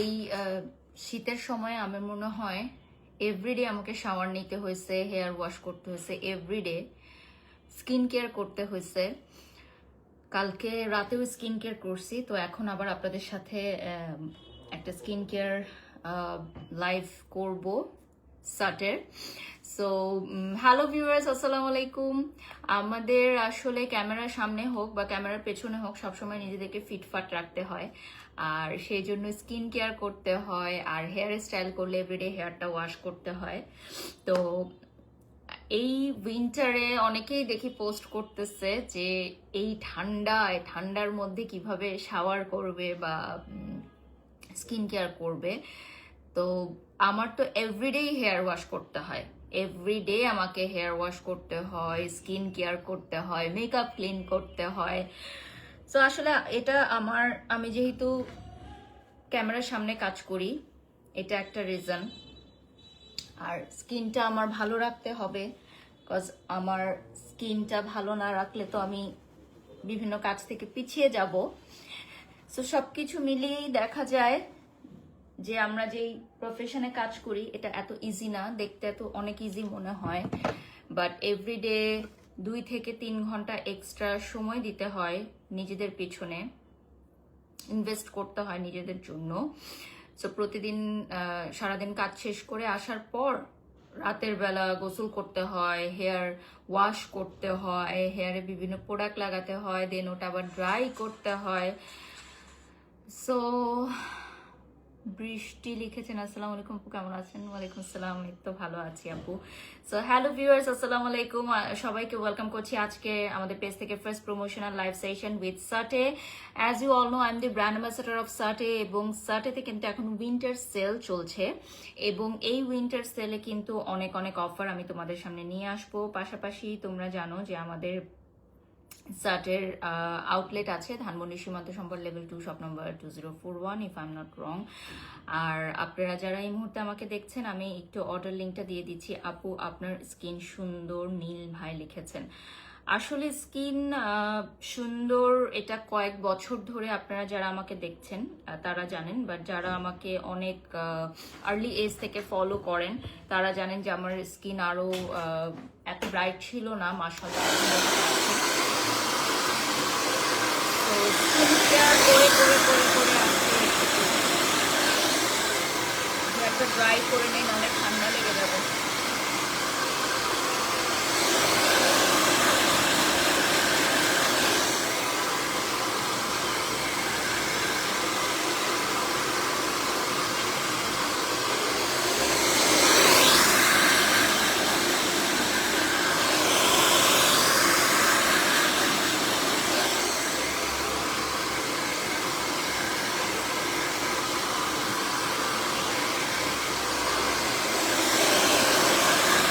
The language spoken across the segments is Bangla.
এই শীতের সময় আমার মনে হয় এভরিডে আমাকে শাওয়ার নিতে হয়েছে হেয়ার ওয়াশ করতে হয়েছে এভরিডে স্কিন কেয়ার করতে হয়েছে। কালকে রাতেও স্কিন কেয়ার করছি, তো এখন আবার আপনাদের সাথে একটা স্কিন কেয়ার লাইভ করব সাটের সো হ্যালো ভিউয়ার্স আসসালামু আলাইকুম। আমাদের আসলে ক্যামেরার সামনে হোক বা ক্যামেরার পেছনে হোক, সবসময় নিজেদেরকে ফিটফাট রাখতে হয়। আর সেই জন্য স্কিন কেয়ার করতে হয়, আর হেয়ার স্টাইল করলে এভরিডে হেয়ারটা ওয়াশ করতে হয়। তো, এই উইন্টারে অনেকেই দেখি পোস্ট করতেছে যে, এই ঠান্ডায়, ঠান্ডার মধ্যে কীভাবে শাওয়ার করবে বা স্কিন কেয়ার করবে। তো, আমার তো এভরিডেই হেয়ার ওয়াশ করতে হয়। এভরিডে আমাকে হেয়ার ওয়াশ করতে হয় স্কিন কেয়ার করতে হয় মেকআপ ক্লিন করতে হয়। তো আসলে এটা আমার, আমি যেহেতু ক্যামেরার সামনে কাজ করি, এটা একটা রিজন আর স্কিনটা আমার ভালো রাখতে হবে বিকজ আমার স্কিনটা ভালো না রাখলে তো আমি বিভিন্ন কাজ থেকে পিছিয়ে যাব। সো সব কিছু মিলিয়েই দেখা যায় যে আমরা যেই প্রফেশনে কাজ করি, এটা এত ইজি না, দেখতে এত অনেক ইজি মনে হয়। বাট এভরিডে দুই থেকে তিন ঘণ্টা এক্সট্রা সময় দিতে হয় নিজেদের পিছনে। ইনভেস্ট করতে হয় নিজেদের জন্য। সো প্রতিদিন সারাদিন কাজ শেষ করে আসার পর রাতের বেলা গোসল করতে হয় হেয়ার ওয়াশ করতে হয় হেয়ারে বিভিন্ন প্রোডাক্ট লাগাতে হয় দেন ওটা আবার ড্রাই করতে হয়। সো বৃষ্টি লিখেছেন, আসসালামু আলাইকুম আপু, কেমন আছেন? ওয়ালাইকুম আসসালাম তো ভালো আছি আপু। সো হ্যালো ভিউয়ার্স আসসালামু আলাইকুম। সবাইকে ওয়েলকাম করছি আজকে আমাদের পেজ থেকে first promotional live session with সাটে as you all know I am the brand ambassador of সাটে এবং সাটেতে কিন্তু এখন উইন্টার সেল চলছে এবং এই উইন্টার সেলে কিন্তু অনেক অনেক অফার আমি তোমাদের সামনে নিয়ে আসব। পাশাপাশি তোমরা জানো যে আমাদের সাটের আউটলেট আছে ধানমন্ডি সীমান্ত সম্পদ level two shop number two zero four one if I am not wrong আর আপনারা যারা এই মুহূর্তে আমাকে দেখছেন, আমি একটু অর্ডার লিঙ্কটা দিয়ে দিচ্ছি। আপু, আপনার স্কিন সুন্দর, নীল ভাই লিখেছেন। আসলে স্কিন সুন্দর এটা কয়েক বছর ধরে আপনারা যারা আমাকে দেখছেন তারা জানেন বাট যারা আমাকে অনেক আর্লি এজ থেকে ফলো করেন তারা জানেন যে আমার স্কিন আরও আহ, এত ব্রাইট ছিল না তো স্কিন কেয়ার করে করে করে করে একটা ড্রাই করে নিন অনেক ঠান্ডা লেগে যাবে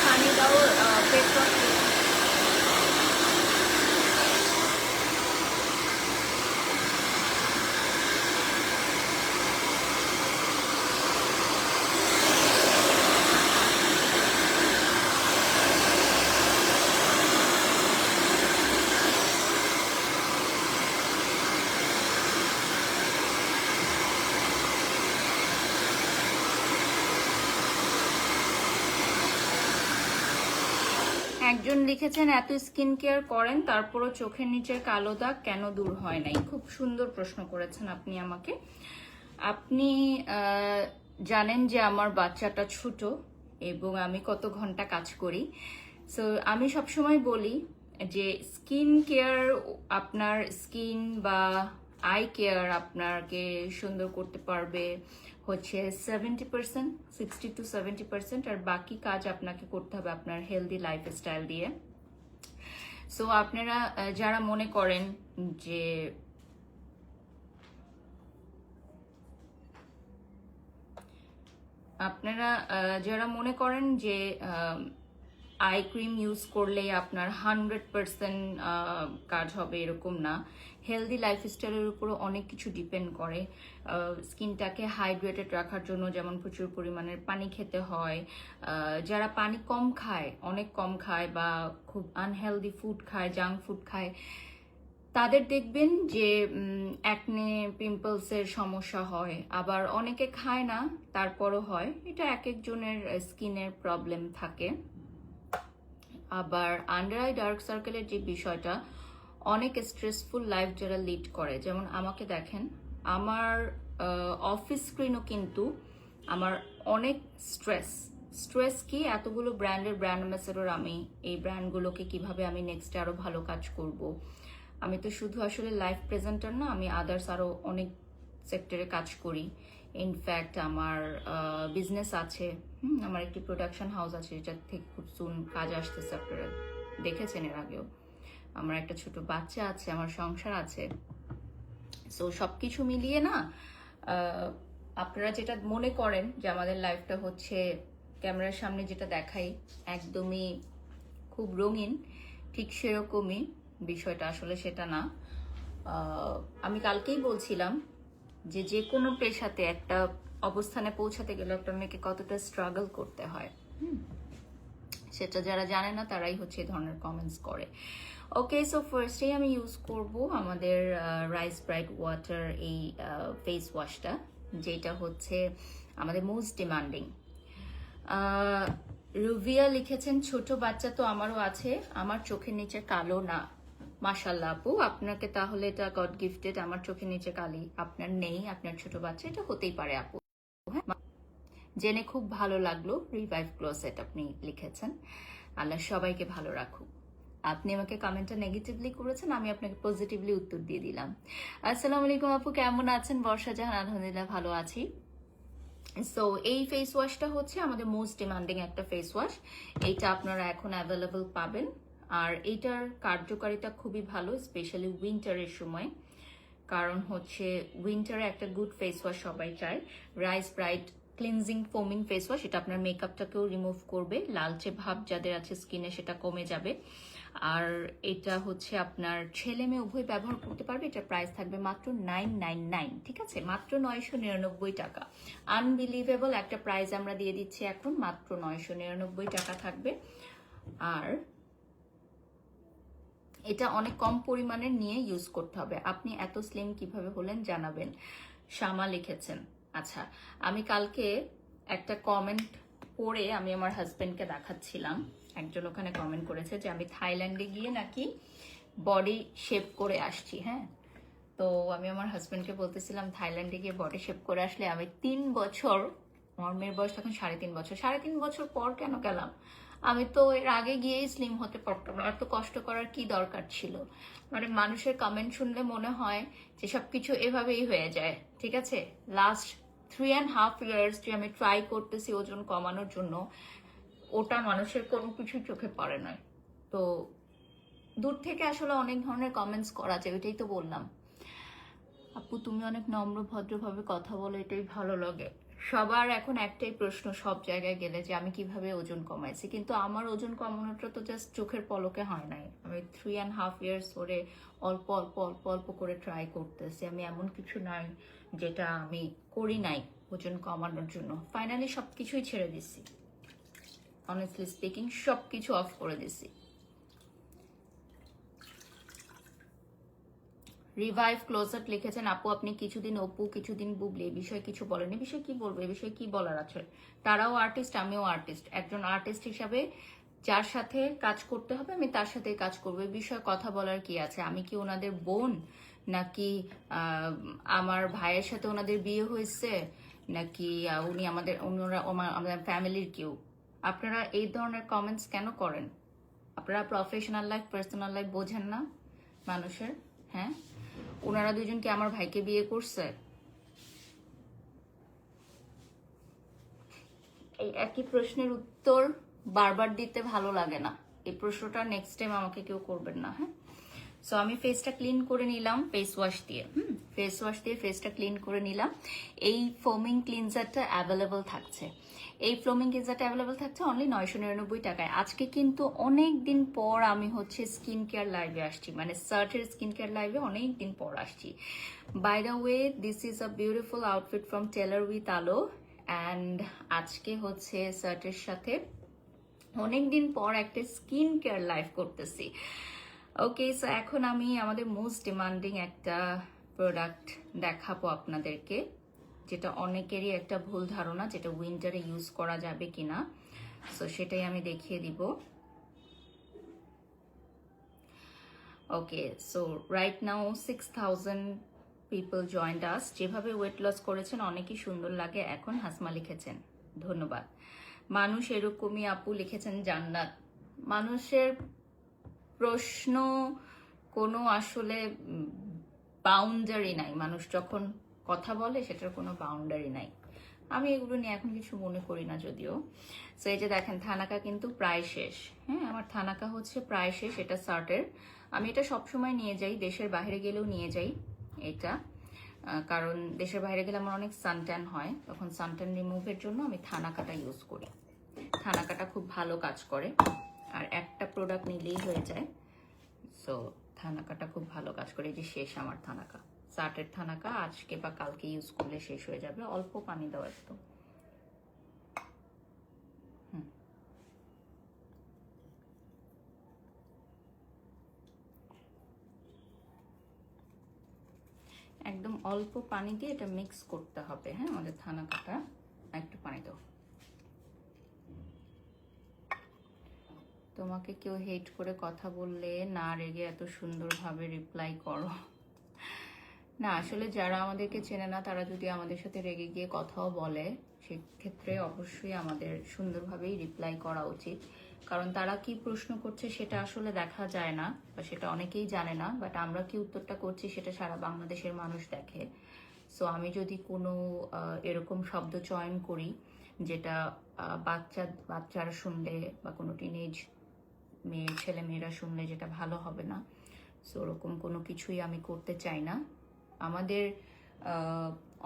পানি দাও পেট ওয়াশ একজন লিখেছেন, এত স্কিন কেয়ার করেন, তারপরও চোখের নিচের কালো দাগ কেন দূর হয় নাই? খুব সুন্দর প্রশ্ন করেছেন আপনি আমাকে। আপনি জানেন যে আমার বাচ্চাটা ছোট এবং আমি কত ঘণ্টা কাজ করি। সো আমি সবসময় বলি যে স্কিন কেয়ার, আপনার স্কিন বা আই কেয়ার আপনাকে সুন্দর করতে পারবে। হচ্ছে seventy percent sixty to seventy percent আর বাকি কাজ আপনাকে করতে হবে আপনার হেলদি লাইফ স্টাইল দিয়ে। সো আপনারা যারা মনে করেন যে আপনারা যারা মনে করেন যে আই ক্রিম ইউজ করলে আপনার হান্ড্রেড পার্সেন্ট কাজ হবে এরকম না হেলদি লাইফস্টাইলের উপরে অনেক কিছু ডিপেন্ড করে। স্কিনটাকে হাইড্রেটেড রাখার জন্য যেমন প্রচুর পরিমাণের পানি খেতে হয়। যারা পানি কম খায়, অনেক কম খায় বা খুব আনহেলদি ফুড খায় জাঙ্ক ফুড খায়, তাদের দেখবেন যে অ্যাকনে পিম্পলসের সমস্যা হয়। আবার অনেকে খায় না, তারপরও হয়। এটা এক একজনের স্কিনের প্রবলেম থাকে। আবার আন্ডার আই ডার্ক সার্কেলের যে বিষয়টা অনেক স্ট্রেসফুল লাইফ যারা লিড করে। যেমন আমাকে দেখেন, আমার অফিস স্ক্রিনও কিন্তু আমার অনেক স্ট্রেস স্ট্রেস কি? এতগুলো ব্র্যান্ডের ব্র্যান্ড অ্যাম্বাসেডর আমি, এই ব্র্যান্ডগুলোকে কীভাবে আমি নেক্সটে আরও ভালো কাজ করব? আমি তো শুধু আসলে লাইফ প্রেজেন্টার না, আমি আদার্স আরও অনেক সেক্টরে কাজ করি। ইনফ্যাক্ট আমার বিজনেস আছে। আমার একটি প্রোডাকশন হাউস আছে, যেটা থেকে খুব সুন কাজ আসতেছে আপনারা দেখেছেন এর আগেও। আমার একটা ছোট বাচ্চা আছে, আমার সংসার আছে। সো সব কিছু মিলিয়ে না আপনারা যেটা মনে করেন যে আমাদের লাইফটা হচ্ছে ক্যামেরার সামনে যেটা দেখাই, একদমই খুব রঙিন, ঠিক সেরকমই, বিষয়টা আসলে সেটা না। আমি কালকেই বলছিলাম যে যে কোনো পেশাতে একটা অবস্থানে পৌঁছাতে গেলে একটা মেয়েকে কতটা স্ট্রাগল করতে হয়। সেটা যারা জানে না, তারাই হচ্ছে এই ধরনের কমেন্টস করে। ওকে সো ফার্স্টেই আমি ইউজ করব আমাদের রাইস ব্রাইট ওয়াটার এই ফেস ওয়াশটা যেটা হচ্ছে আমাদের মোস্ট ডিমান্ডিং রুভিয়া লিখেছেন, ছোট বাচ্চা তো আমারও আছে, আমার চোখের নিচে কালো না। মাশাল্লাহ আপু, আপনাকে তাহলে এটা গড গিফটেড আমার চোখের নিচে কালি, আপনার নেই, আপনার ছোট বাচ্চা, এটা হতেই পারে আপু। জেনে খুব ভালো লাগল রিভাইভ ক্লোসেট আপনি লিখেছেন। আল্লাহ সবাইকে ভালো রাখুক। আপনি আমাকে কমেন্টটা নেগেটিভলি করেছেন, আমি আপনাকে পজিটিভলি উত্তর দিয়ে দিলাম। আসসালামু আলাইকুম আপু, কেমন আছেন? বর্ষা জাহান আলহামদুলিল্লাহ ভালো আছি। সো এই ফেস ওয়াশটা হচ্ছে আমাদের মোস্ট ডিমান্ডিং একটা ফেস ওয়াশ এইটা আপনারা এখন অ্যাভেলেবল পাবেন। আর এইটার কার্যকারিতা খুবই ভালো স্পেশালি উইন্টারের সময়। কারণ হচ্ছে উইন্টারে একটা গুড ফেস ওয়াশ সবাই চায়। Rice bright cleansing foaming face wash এটা আপনার মেকআপটাকেও রিমুভ করবে। লালচে ভাব যাদের আছে স্কিনে সেটা কমে যাবে। আর এটা হচ্ছে আপনার ছেলে মেয়ে উভয় ব্যবহার করতে পারবে। এটার প্রাইস থাকবে মাত্র নাইন নাইন নাইন ঠিক আছে? মাত্র নয়শো নিরানব্বই টাকা। আনবিলিভেবল একটা প্রাইস আমরা দিয়ে দিচ্ছি এখন, মাত্র নয়শো নিরানব্বই টাকা থাকবে। আর এটা অনেক কম পরিমাণের নিয়ে ইউজ করতে হবে। আপনি এত স্লিম কীভাবে হলেন জানাবেন। শামা লিখেছেন আচ্ছা আমি কালকে একটা কমেন্ট পড়ে আমি আমার হাজবেন্ডকে দেখাচ্ছিলাম। একজন ওখানে কমেন্ট করেছে যে আমি থাইল্যান্ডে গিয়ে নাকি বডি শেপ করে আসছি হ্যাঁ? তো আমি আমার হাজব্যান্ডকে বলতেছিলাম, থাইল্যান্ডে গিয়ে বডি শেপ করে আসলে আমি তিন বছর, আমার মেয়ের বয়স তখন সাড়ে তিন বছর, সাড়ে তিন বছর পর কেন গেলাম? আমি তো এর আগে গিয়েই স্লিম হতে পারতাম, আর তো কষ্ট করার কি দরকার ছিল? মানে মানুষের কমেন্ট শুনলে মনে হয় যে সব কিছু এভাবেই হয়ে যায়, ঠিক আছে? Last three and half years যে আমি ট্রাই করতেছি ওজন কমানোর জন্য ওটা মানুষের কোনো কিছু চোখে পড়ে নয়। তো দূর থেকে আসলে অনেক ধরনের কমেন্টস করা যায়, ওইটাই তো বললাম। আপু, তুমি অনেক নম্র, ভদ্রভাবে কথা বলো, এটাই ভালো লাগে। সবার এখন একটাই প্রশ্ন সব জায়গায় গেলে যে আমি কীভাবে ওজন কমাইছি। কিন্তু আমার ওজন কমানোটা তো জাস্ট চোখের পলকে হয় নাই। আমি থ্রি অ্যান্ড হাফ ইয়ার্স ধরে অল্প অল্প অল্প অল্প করে ট্রাই করতেছি। আমি এমন কিছু নাই যেটা আমি করি নাই ওজন কমানোর জন্য। ফাইনালি সব কিছুই ছেড়ে দিছি অনেস্টলি স্পিকিং সব কিছু অফ করে দিছি। রিভাইভ ক্লোজআপ লিখেছেন, আপু, আপনি কিছুদিন অপু, কিছুদিন বুবলি এই বিষয়ে কিছু বলেন এই বিষয়ে কি বলব এই বিষয়ে কি বলার আছে? তারাও আর্টিস্ট আমিও আর্টিস্ট একজন আর্টিস্ট হিসাবে যার সাথে কাজ করতে হবে, আমি তার সাথে কাজ করব। এই বিষয়ে কথা বলার কি আছে? আমি কি ওনাদের বোন? নাকি আমার ভাইয়ের সাথে ওনাদের বিয়ে হয়েছে? নাকি উনি আমাদের অন্যরা আমাদের ফ্যামিলির কেউ? আপনারা এই ধরনের কমেন্টস কেন করেন? আপনারা প্রফেশনাল লাইফ পার্সোনাল লাইফ বোঝেন না মানুষের হ্যাঁ? ওনারা দুজন কি আমার ভাইকে বিয়ে করছে? এই একই প্রশ্নের উত্তর বারবার দিতে ভালো লাগে না। এই প্রশ্নটা নেক্সট টাইম আমাকে কেউ করবেন না হ্যাঁ? সো আমি ফেসটা ক্লিন করে নিলাম ফেস ওয়াশ দিয়ে। হুম ফেস ওয়াশ দিয়ে ফেসটা ক্লিন করে নিলাম। এই ফোমিং ক্লিনজারটা অ্যাভেলেবল থাকছে। এই ফোমিং ক্লিনজারটা অ্যাভেলেবল থাকছে অনলি নয়শো নিরানব্বই টাকায়। আজকে কিন্তু অনেক দিন পর আমি হচ্ছে স্কিন কেয়ার লাইভে আসছি। মানে সার্টের স্কিন কেয়ার লাইভে অনেক দিন পর আসছি। By the way this is a beautiful outfit from tailor with আলো অ্যান্ড আজকে হচ্ছে সার্টের সাথে অনেকদিন পর একটা স্কিন কেয়ার লাইভ করতেছি। ওকে সো এখন আমি আমাদের মোস্ট ডিমান্ডিং একটা প্রোডাক্ট দেখাবো আপনাদেরকে, যেটা অনেকেরই একটা ভুল ধারণা যেটা উইন্টারে ইউজ করা যাবে কিনা। সো সেটাই আমি দেখিয়ে দিব। Okay so right now six thousand people joined us যেভাবে ওয়েট লস করেছেন, অনেকই সুন্দর লাগে। এখন হাসমা লিখেছেন। ধন্যবাদ। মানুষ এরকমই আপু লিখেছেন জান্নাত। মানুষের প্রশ্ন, কোনো আসলে বাউন্ডারি নাই। মানুষ যখন কথা বলে, সেটার কোনো বাউন্ডারি নাই। আমি এগুলো নিয়ে এখন কিছু মনে করি না যদিও। সো এই যে দেখেন, থানাকা কিন্তু প্রায় শেষ। হ্যাঁ আমার থানাকা হচ্ছে প্রায় শেষ, এটা শার্টের আমি এটা সবসময় নিয়ে যাই, দেশের বাইরে গেলেও নিয়ে যাই এটা। কারণ দেশের বাইরে গেলে আমার অনেক সানট্যান হয়। তখন সানট্যান রিমুভের জন্য আমি থানাকাটা ইউজ করি। থানাকাটা খুব ভালো কাজ করে। আর একটা প্রোডাক্ট নিলেই হয়ে যায়। সো থানাকাটা খুব ভালো কাজ করে। যে শেষ আমার থানাকা। সার্টের থানাকা আজকে বা কালকে ইউজ করলে শেষ হয়ে যাবে। অল্প পানি দেওয়া একটু। একদম অল্প পানি দিয়ে এটা মিক্স করতে হবে হ্যাঁ? আমাদের থানাকাটা একটু পানি দাও। তোমাকে কেউ হেট করে কথা বললে না রেগে এত সুন্দরভাবে রিপ্লাই করো। না, আসলে যারা আমাদেরকে চেনে না, তারা যদি আমাদের সাথে রেগে গিয়ে কথাও বলে, সেক্ষেত্রে অবশ্যই আমাদের সুন্দরভাবেই রিপ্লাই করা উচিত। কারণ তারা কি প্রশ্ন করছে সেটা আসলে দেখা যায় না, বা সেটা অনেকেই জানে না বাট আমরা কি উত্তরটা করছি সেটা সারা বাংলাদেশের মানুষ দেখে। সো আমি যদি কোনো এরকম শব্দ চয়ন করি, যেটা বাচ্চা, বাচ্চারা শুনলে বা কোনো টিনেজ মেয়ে, ছেলে মেয়েরা শুনলে যেটা ভালো হবে না। সো ওরকম কোনো কিছুই আমি করতে চাই না। আমাদের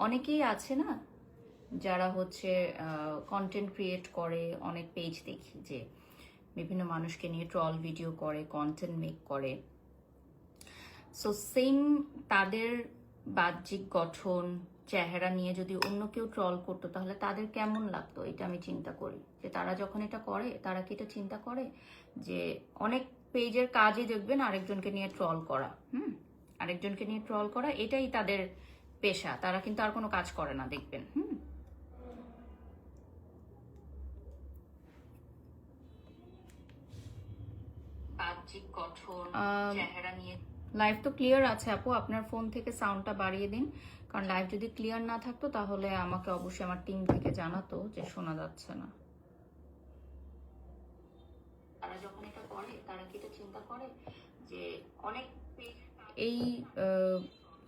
অনেকেই আছে না, যারা হচ্ছে কন্টেন্ট ক্রিয়েট করে, অনেক পেজ দেখি যে বিভিন্ন মানুষকে নিয়ে ট্রল ভিডিও করে কন্টেন্ট মেক করে। সো সেম তাদের বাহ্যিক গঠন, চেহারা নিয়ে যদি অন্য কেউ ট্রল করতো, তাহলে তাদের কেমন লাগতো? এটা আমি চিন্তা করি। যে তারা যখন এটা করে, তারা কি এটা চিন্তা করে? যে অনেক পেজের কাজই দেখবেন আরেকজনকে নিয়ে ট্রল করা হুম? আরেকজনকে নিয়ে ট্রল করা এটাই তাদের পেশা। তারা কিন্তু আর কোনো কাজ করে না দেখবেন হুম? লাইভ তো ক্লিয়ার আছে আপু। আপনার ফোন থেকে সাউন্ডটা বাড়িয়ে দিন। কারণ লাইভ যদি ক্লিয়ার না থাকতো তাহলে আমাকে অবশ্যই আমার টিম থেকে জানাতো যে শোনা যাচ্ছে না। তারা যখন এটা করে, তারা কি এটা চিন্তা করে যে অনেক এই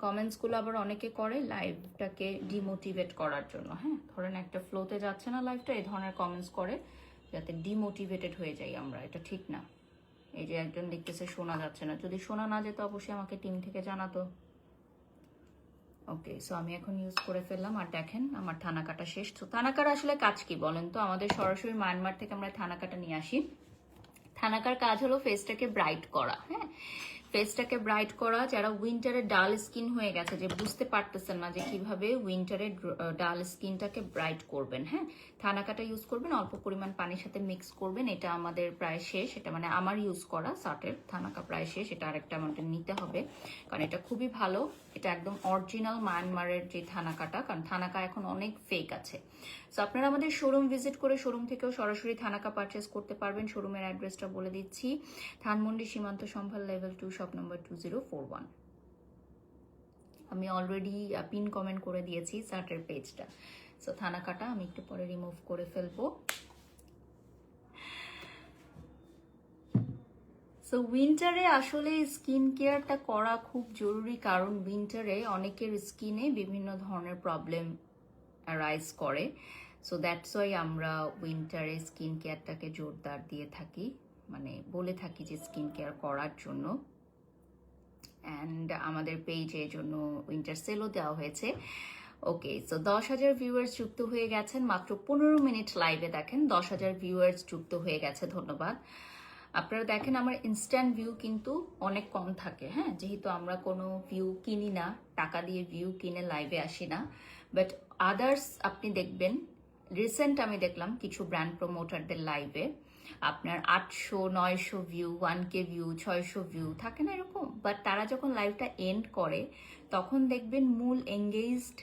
কমেন্টসগুলো আবার অনেকে করে লাইভটাকে ডিমোটিভেট করার জন্য হ্যাঁ? ধরেন একটা ফ্লোতে যাচ্ছে না লাইভটা এই ধরনের কমেন্টস করে যাতে ডিমোটিভেটেড হয়ে যাই আমরা, এটা ঠিক না। এই যে একজন দেখতেছে শোনা যাচ্ছে না। যদি শোনা না যেত, অবশ্যই আমাকে টিম থেকে জানাতো। ওকে সো আমি এখন ইউজ করে ফেললাম। আর দেখেন, আমার থানা কাটা শেষ। তো থানা কাটা আসলে কাজ কি বলেন তো? আমাদের সরাসরি মায়ানমার থেকে আমরা থানা কাটা নিয়ে আসি। থানাকার কাজ হলো ফেসটাকে ব্রাইট করা হ্যাঁ? ফেসটাকে ব্রাইট করা, যারা উইন্টারে ডাল স্কিন হয়ে গেছে যে বুঝতে পারতেছেন না যে কীভাবে উইন্টারে ডাল স্কিনটাকে ব্রাইট করবেন হ্যাঁ? থানাকাটা ইউজ করবেন, অল্প পরিমাণ পানির সাথে মিক্স করবেন, এটা আমাদের প্রায় শেষ, এটা মানে আমার ইউজ করা সার্টের থানাকা প্রায় শেষ, এটা আরেকটা আমাদের নিতে হবে, কারণ এটা খুবই ভালো, এটা একদম অরিজিনাল মায়ানমারের যে থানাকাটা, কারণ থানাকা এখন অনেক ফেক আছে। সো আপনারা আমাদের শোরুম ভিজিট করে শোরুম থেকেও সরাসরি থানাকা পারচেস করতে পারবেন শোরুমের অ্যাড্রেসটা বলে দিচ্ছি, Dhanmondi Shimanto Shambhar level two shop number two zero four one আমি অলরেডি পিন কমেন্ট করে দিয়েছি সার্টের পেজটা সো থানাকাটা আমি একটু পরে রিমুভ করে ফেলব। সো উইন্টারে আসলে স্কিন কেয়ারটা করা খুব জরুরি কারণ উইন্টারে অনেকের স্কিনে বিভিন্ন ধরনের প্রবলেম রাইজ করে। সো দ্যাটস ওয়াই আমরা উইন্টারে স্কিন কেয়ারটাকে জোরদার দিয়ে থাকি। মানে বলে থাকি যে স্কিন কেয়ার করার জন্য। অ্যান্ড আমাদের পেজে জন্য উইন্টার সেলও দেওয়া হয়েছে। ওকে সো দশ হাজার ভিউয়ার্স যুক্ত হয়ে গেছেন, মাত্র পনেরো মিনিট লাইভে দেখেন, দশ হাজার ভিউয়ার্স যুক্ত হয়ে গেছে, ধন্যবাদ। আপনারা দেখেন আমার ইনস্ট্যান্ট ভিউ কিন্তু অনেক কম থাকে হ্যাঁ? যেহেতু আমরা কোনো ভিউ কিনি না, টাকা দিয়ে ভিউ কিনে লাইভে আসি না। বাট আদার্স আপনি দেখবেন রিসেন্ট আমি দেখলাম কিছু ব্র্যান্ড প্রমোটারদের লাইভে আপনার আটশো, নয়শো ভিউ ওয়ান কে ভিউ ছয়শো ভিউ থাকে না এরকম? বাট তারা যখন লাইভটা এন্ড করে, তখন দেখবেন মূল এঙ্গেজড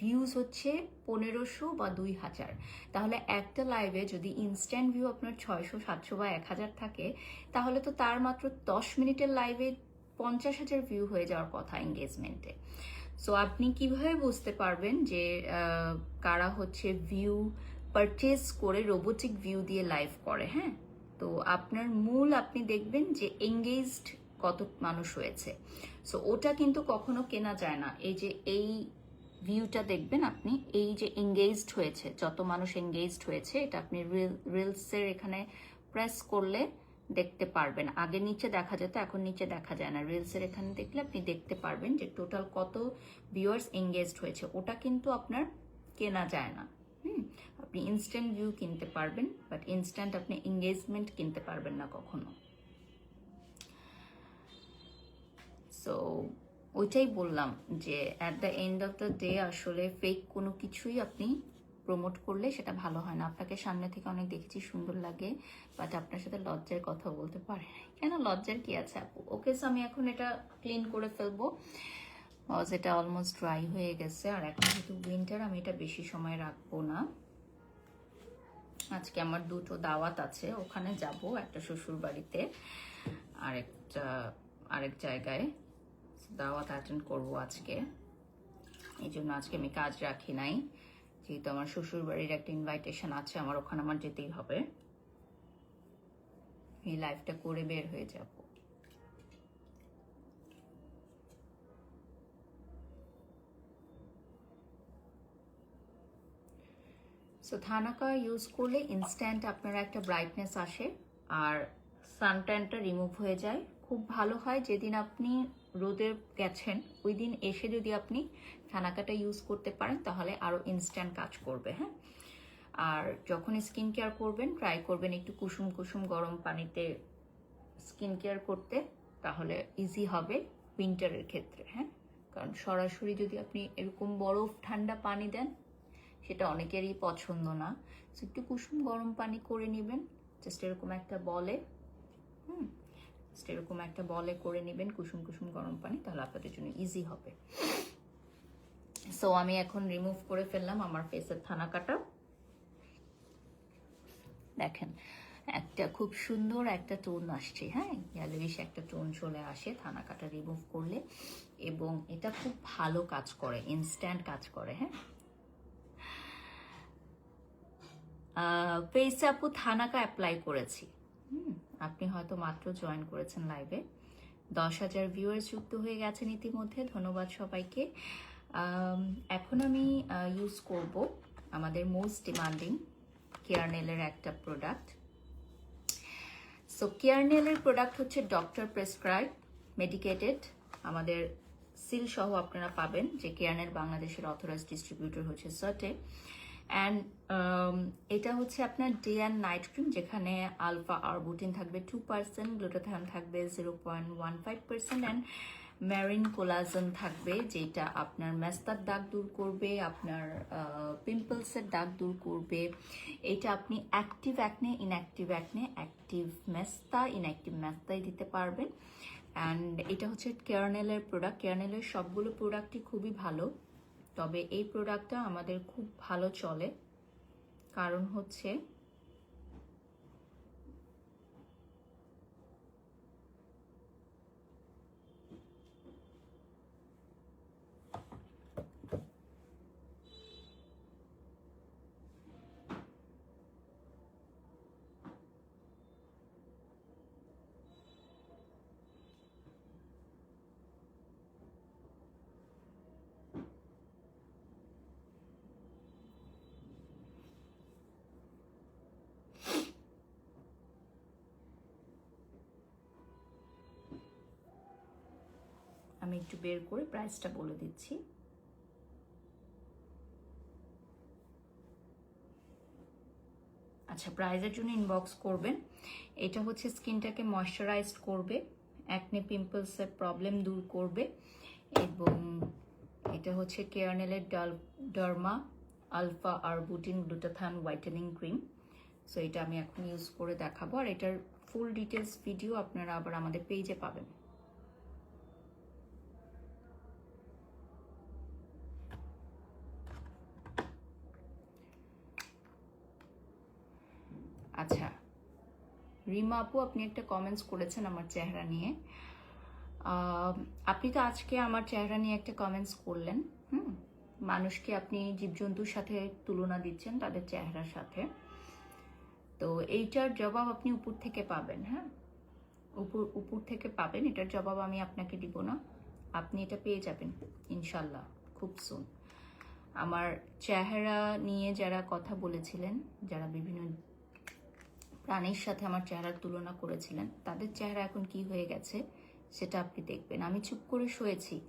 ভিউজ হচ্ছে পনেরোশো বা দুই হাজার। তাহলে একটা লাইভে যদি ইনস্ট্যান্ট ভিউ আপনার ছয়শো, সাতশো বা এক হাজার থাকে, তাহলে তো তার মাত্র দশ মিনিটের লাইভে পঞ্চাশ হাজার ভিউ হয়ে যাওয়ার কথা এঙ্গেজমেন্টে সো আপনি কীভাবে বুঝতে পারবেন যে কারা হচ্ছে ভিউ পারচেস করে রোবোটিক ভিউ দিয়ে লাইভ করে হ্যাঁ? তো আপনার মূল আপনি দেখবেন যে এঙ্গেজড কত মানুষ হয়েছে। সো ওটা কিন্তু কখনো কেনা যায় না। এই যে এই ভিউটা দেখবেন আপনি, এই যে এঙ্গেজড হয়েছে, যত মানুষ এঙ্গেজড হয়েছে, এটা আপনি রিল রিলসের এখানে প্রেস করলে দেখতে পারবেন। আগে নিচে দেখা যেত, এখন নিচে দেখা যায় না। রিলসের এখানে দেখলে আপনি দেখতে পারবেন যে টোটাল কত ভিউয়ার্স এঙ্গেজড হয়েছে। ওটা কিন্তু আপনার কেনা যায় না। হুম? আপনি ইনস্ট্যান্ট ভিউ কিনতে পারবেন বাট ইনস্ট্যান্ট আপনি এঙ্গেজমেন্ট কিনতে পারবেন না কখনো। সো ওইটাই বললাম যে at the end of the day আসলে ফেক কোনো কিছুই আপনি প্রমোট করলে সেটা ভালো হয় না। আপনাকে সামনে থেকে অনেক দেখেছি, সুন্দর লাগে বাট আপনার সাথে লজ্জার কথা বলতে পারে কেন? লজ্জার কি আছে আপু? ওকে সো আমি এখন এটা ক্লিন করে ফেলব। কজ এটা অলমোস্ট ড্রাই হয়ে গেছে, আর এখন যেহেতু উইন্টার আমি এটা বেশি সময় রাখব না। আজকে আমার দুটো দাওয়াত আছে, ওখানে যাব একটা শ্বশুর বাড়িতে আর একটা আরেক জায়গায়। দাওয়াত অ্যাটেন্ড করব আজকে। এই জন্য আজকে আমি কাজ রাখি নাই। যেহেতু আমার শ্বশুর বাড়ির একটা ইনভাইটেশন আছে, আমার ওখানে আমার যেতেই হবে। এই লাইফটা করে বের হয়ে যাব। সো থানাকা ইউজ করলে ইনস্ট্যান্ট আপনার একটা ব্রাইটনেস আসে, আর সানট্যানটা রিমুভ হয়ে যায়। খুব ভালো হয়, যেদিন আপনি রোদে গেছেন ওই দিন এসে যদি আপনি থানাকাটা ইউজ করতে পারেন, তাহলে আরও ইনস্ট্যান্ট কাজ করবে হ্যাঁ? আর যখন স্কিন কেয়ার করবেন ট্রাই করবেন একটু কুসুম কুসুম গরম পানিতে স্কিন কেয়ার করতে, তাহলে ইজি হবে উইন্টারের ক্ষেত্রে হ্যাঁ? কারণ সরাসরি যদি আপনি এরকম বরফ ঠান্ডা পানি দেন, সেটা অনেকেরই পছন্দ না। একটু কুসুম গরম পানি করে নেবেন জাস্ট এরকম একটা বলে, হুম? জাস্ট এরকম একটা বলে করে নেবেন কুসুম কুসুম গরম পানি তাহলে আপনাদের জন্য ইজি হবে। সো আমি এখন রিমুভ করে ফেললাম আমার ফেসের থানা কাটা দেখেন একটা খুব সুন্দর একটা টোন আসছে হ্যাঁ? ইয়েলোইশ একটা টোন চলে আসে থানা কাটা রিমুভ করলে এবং এটা খুব ভালো কাজ করে ইনস্ট্যান্ট কাজ করে হ্যাঁ? ফেসে আপু থানাকা অ্যাপ্লাই করেছি। হুম, আপনি হয়তো মাত্র জয়েন করেছেন লাইভে দশ হাজার ভিউয়ার্স যুক্ত হয়ে গেছেন ইতিমধ্যে। ধন্যবাদ সবাইকে। এখন আমি ইউজ করব আমাদের মোস্ট ডিমান্ডিং কেয়ারনেলের একটা প্রোডাক্ট সো কেয়ারনেলের প্রোডাক্ট হচ্ছে ডক্টর প্রেসক্রাইব মেডিকেটেড আমাদের সিল সহ আপনারা পাবেন যে কেয়ারনেল বাংলাদেশের অথরাইজ ডিস্ট্রিবিউটর হচ্ছে সার্টে অ্যান্ড এটা হচ্ছে আপনার ডে অ্যান্ড নাইট ক্রিম যেখানে আলফা আরবুটিন থাকবে টু পার্সেন্ট গ্লুটাথান থাকবে zero point one five percent and marine collagen থাকবে, যেটা আপনার মেস্তার দাগ দূর করবে, আপনার পিম্পলসের দাগ দূর করবে। এটা আপনি active acne inactive acne active মেস্তা ইনঅ্যাক্টিভ মেস্তাই দিতে পারবেন। অ্যান্ড এটা হচ্ছে কেয়ারনেলের প্রোডাক্ট কেয়ারনেলের সবগুলো প্রোডাক্টই খুবই ভালো। তবে এই প্রোডাক্টটা আমাদের খুব ভালো চলে। কারণ হচ্ছে আমি একটু বের করে প্রাইসটা বলে দিচ্ছি। আচ্ছা প্রাইজের জন্য ইনবক্স করবেন। এটা হচ্ছে স্কিনটাকে ময়শ্চারাইজড করবে অ্যাকনে পিম্পলসের প্রবলেম দূর করবে এবং এটা হচ্ছে কেয়ারনেলের ডাল ডার্মা আলফা আর arbutin glutathione whitening cream so এটা আমি এখন ইউজ করে দেখাবো। আর এটার ফুল ডিটেলস ভিডিও আপনারা আবার আমাদের পেজে পাবেন আচ্ছা রিমা আপু, আপনি একটা কমেন্টস করেছেন আমার চেহারা নিয়ে। আপনি তো আজকে আমার চেহারা নিয়ে একটা কমেন্টস করলেন, হুম? মানুষকে আপনি জীবজন্তুর সাথে তুলনা দিচ্ছেন তাদের চেহারার সাথে। তো এইটার জবাব আপনি উপর থেকে পাবেন হ্যাঁ? উপর উপর থেকে পাবেন, এটার জবাব আমি আপনাকে দিব না। আপনি এটা পেয়ে যাবেন ইনশাল্লাহ খুব সুন আমার চেহারা নিয়ে যারা কথা বলেছিলেন, যারা বিভিন্ন প্রাণীর সাথে আমার চেহারার তুলনা করেছিলেন। তাদের চেহারা এখন কি হয়ে গেছে সেটা আপনি দেখবেন। আমি চুপ করে শুয়েছি।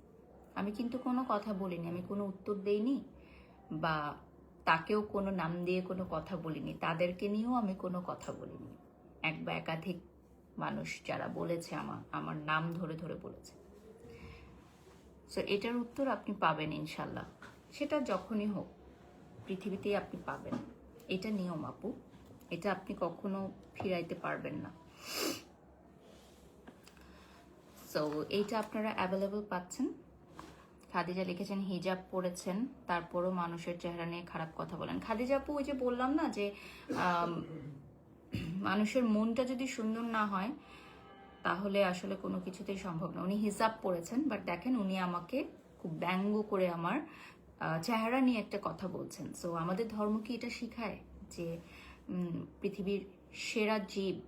আমি কিন্তু কোনো কথা বলিনি। আমি কোনো উত্তর দেইনি বা তাকেও কোনো নাম দিয়ে কোনো কথা বলিনি। তাদেরকে নিয়েও আমি কোনো কথা বলিনি। এক বা একাধিক মানুষ যারা বলেছে আমার আমার নাম ধরে ধরে বলেছে। সো এটার উত্তর আপনি পাবেন ইনশাল্লাহ সেটা যখনই হোক, পৃথিবীতেই আপনি পাবেন। এটা নিয়ম আপু। এটা আপনি কখনো ফিরাইতে পারবেন না। সো এইটা আপনারা অ্যাভেলেবল পাচ্ছেন। খাদিজা লিখেছেন, হিজাব পরেছেন তারপরও মানুষের চেহারা নিয়ে খারাপ কথা বলেন। খাদিজা আপু, ওই যে বললাম না যে মানুষের মনটা যদি সুন্দর না হয়, তাহলে আসলে কোনো কিছুতেই সম্ভব না। উনি হিজাব পড়েছেন বাট দেখেন উনি আমাকে খুব ব্যঙ্গ করে আমার চেহারা নিয়ে একটা কথা বলছেন। সো আমাদের ধর্ম কি এটা শিখায়? যে পৃথিবীর সেরা জীব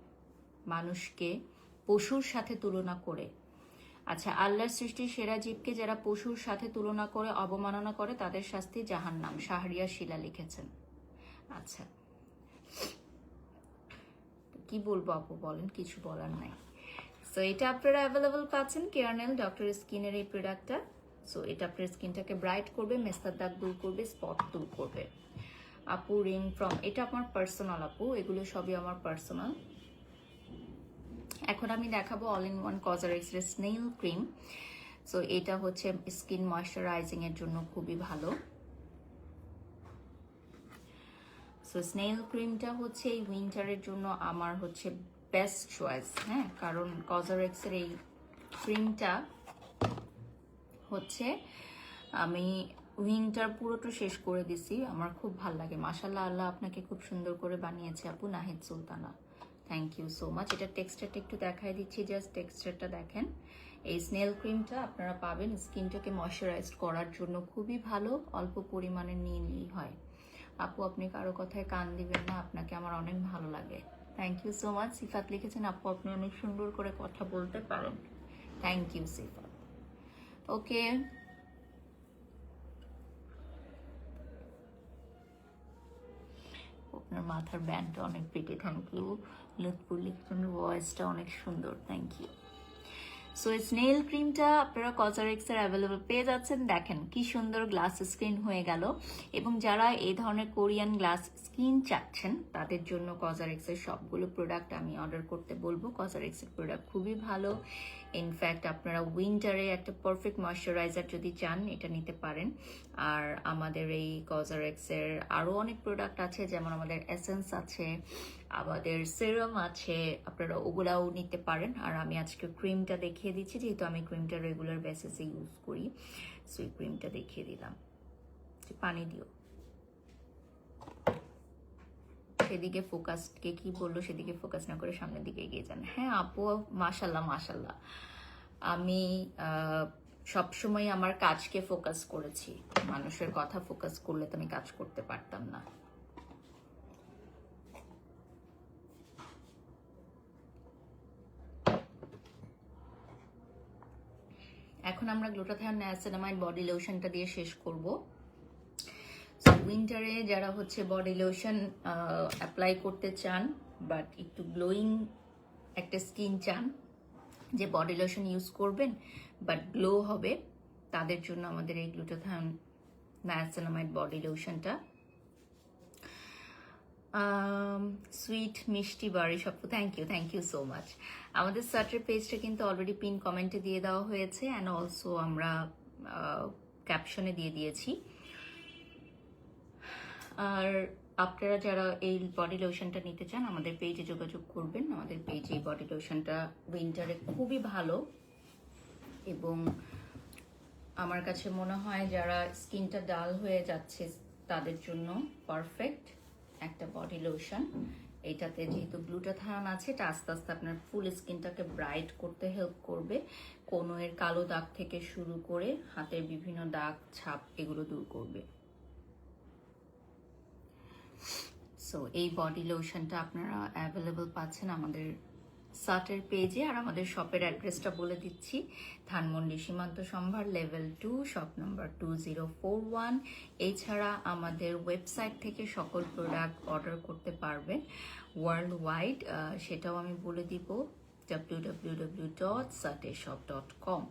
মানুষকে পশুর সাথে তুলনা করে। আচ্ছা আল্লাহর সৃষ্টির সেরা জীবকে যারা পশুর সাথে তুলনা করে, অবমাননা করে, তাদের শাস্তি জাহান্নাম। শাহরিয়া শিলা লিখেছেন। আচ্ছা। কি বলব আপু, বলেন, কিছু বলার নাই। সো এটা আপনারা অ্যাভেলেবল পাচ্ছেন কেয়ারনেল ডক্টর স্কিনের এই প্রোডাক্টটা সো এটা আপনার স্কিনটাকে ব্রাইট করবে, মেস্তার দাগ দূর করবে স্পট দূর করবে। আপু রিং ফ্রম এটা আমার পার্সোনাল আপু, এগুলো সবই আমার পার্সোনাল এখন আমি দেখাবো অল ইন ওয়ান কজারেক্স এর স্নেল ক্রিম সো এটা হচ্ছে স্কিন ময়শ্চারাইজিং এর জন্য খুবই ভালো। সো স্নেল ক্রিমটা হচ্ছে এই উইন্টারের জন্য আমার হচ্ছে বেস্ট চয়েস হ্যাঁ? কারণ কজারেক্সের এই ক্রিমটা হচ্ছে আমি উইন্টার পুরোটা শেষ করে দিছি। আমার খুব ভালো লাগে। মাসাল্লাহ আল্লাহ আপনাকে খুব সুন্দর করে বানিয়েছে আপু, Nahid Sultana. Thank you so much এটা টেক্সচারটা একটু দেখাই দিচ্ছি জাস্ট টেক্সচারটা দেখেন। এই স্নেল ক্রিমটা আপনারা পাবেন। স্কিনটাকে ময়শ্চারাইজ করার জন্য খুবই ভালো, অল্প পরিমাণে নিলেই হয়। আপু, আপনি কারও কথায় কান দিবেন না, আপনাকে আমার অনেক ভালো লাগে। Thank you so much Sifat লিখেছেন, আপু, আপনি অনেক সুন্দর করে কথা বলতে পারেন। থ্যাংক ইউ সিফাত। ওকে আপনার মাথার ব্যান্ডটা অনেক পেটে থ্যাংক ইউ লুৎপুর লিখছেন ভয়েসটা অনেক সুন্দর থ্যাংক ইউ সো এই স্নেল ক্রিমটা আপনারা কজারেক্সের অ্যাভেলেবল পেয়ে যাচ্ছেন। দেখেন কি সুন্দর গ্লাস স্ক্রিন হয়ে গেল। এবং যারা এই ধরনের কোরিয়ান গ্লাস স্কিন চাচ্ছেন, তাদের জন্য কজারেক্সের সবগুলো প্রোডাক্ট আমি অর্ডার করতে বলব। কজারেক্সের প্রোডাক্ট খুবই ভালো। ইনফ্যাক্ট আপনারা উইন্টারে একটা পারফেক্ট ময়শ্চারাইজার যদি চান, এটা নিতে পারেন। আর আমাদের এই কজারেক্সের আরও অনেক প্রোডাক্ট আছে, যেমন আমাদের এসেন্স আছে, আমাদের সেরাম আছে, আপনারা ওগুলাও নিতে পারেন। আর আমি আজকে ক্রিমটা দেখিয়ে দিচ্ছি, যেহেতু আমি ক্রিমটা রেগুলার বেসিসে ইউজ করি সো এই ক্রিমটা দেখিয়ে দিলাম। পানি দিও। সেদিকে ফোকাস কে কি বলল সেদিকে ফোকাস না করে সামনের দিকে এগিয়ে যান। হ্যাঁ আপু মাশাল্লাহ মাশাল্লাহ আমি সবসময় আমার কাজকে ফোকাস করেছি। মানুষের কথা ফোকাস করলে তো আমি কাজ করতে পারতাম না। এখন আমরা গ্লুটাথায়ন নায়াসিনামাইড বডি লোশনটা দিয়ে শেষ করব। উইন্টারে যারা হচ্ছে বডি লোশন অ্যাপ্লাই করতে চান বাট একটু গ্লোয়িং একটা স্কিন চান, যে বডি লোশন ইউজ করবেন বাট গ্লো হবে, তাদের জন্য আমাদের এই গ্লুটাথায়ন নায়াসিনামাইড বডি লোশনটা সুইট মিষ্টি বাড়ি সব thank you thank you so much আমাদের সার্টের পেজটা কিন্তু অলরেডি পিন কমেন্টে দিয়ে দেওয়া হয়েছে অ্যান্ড অলসো আমরা ক্যাপশনে দিয়ে দিয়েছি। আর আপনারা যারা এই বডি লোশনটা নিতে চান, আমাদের পেজে যোগাযোগ করবেন। আমাদের পেজে এই বডি লোশনটা উইন্টারে খুবই ভালো। এবং আমার কাছে মনে হয় যারা স্কিনটা ডাল হয়ে যাচ্ছে, তাদের জন্য পারফেক্ট একটা বডি লোশন এটাতে যেহেতু গ্লুটাথায়ন আছে, এটা আস্তে আস্তে আপনার ফুল স্কিনটাকে ব্রাইট করতে হেল্প করবে। কোনো এর কালো দাগ থেকে শুরু করে হাতের বিভিন্ন দাগ, ছাপ, এগুলো দূর করবে। সো এই বডি লোশনটা আপনারা অ্যাভেলেবল পাচ্ছেন আমাদের সাটের পেজে আর আমাদের শপের অ্যাড্রেসটা বলে দিচ্ছি। Dhanmondi Shimanto Shambhar level two shop number two zero four one এছাড়া আমাদের ওয়েবসাইট থেকে সকল প্রোডাক্ট অর্ডার করতে পারবেন ওয়ার্ল্ড ওয়াইড সেটাও আমি বলে দিব ডাব্লিউ ডাব্লিউ ডাব্লিউ ডট সাটে শপ ডট কম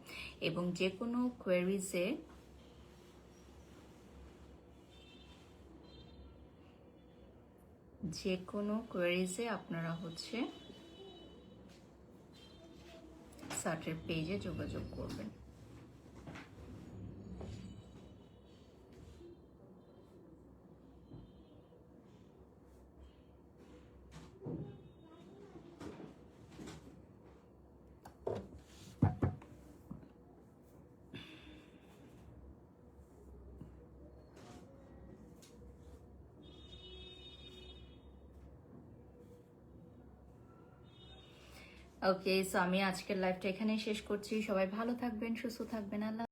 এবং যে কোনো কোয়েরিজে যে কোনো কোয়ারিজে আপনারা হচ্ছে সার্টের পেজে যোগাযোগ করবেন। ওকে সো আমি আজকের লাইভটা এখানেই শেষ করছি। সবাই ভালো থাকবেন সুস্থ থাকবেন। আল্লাহ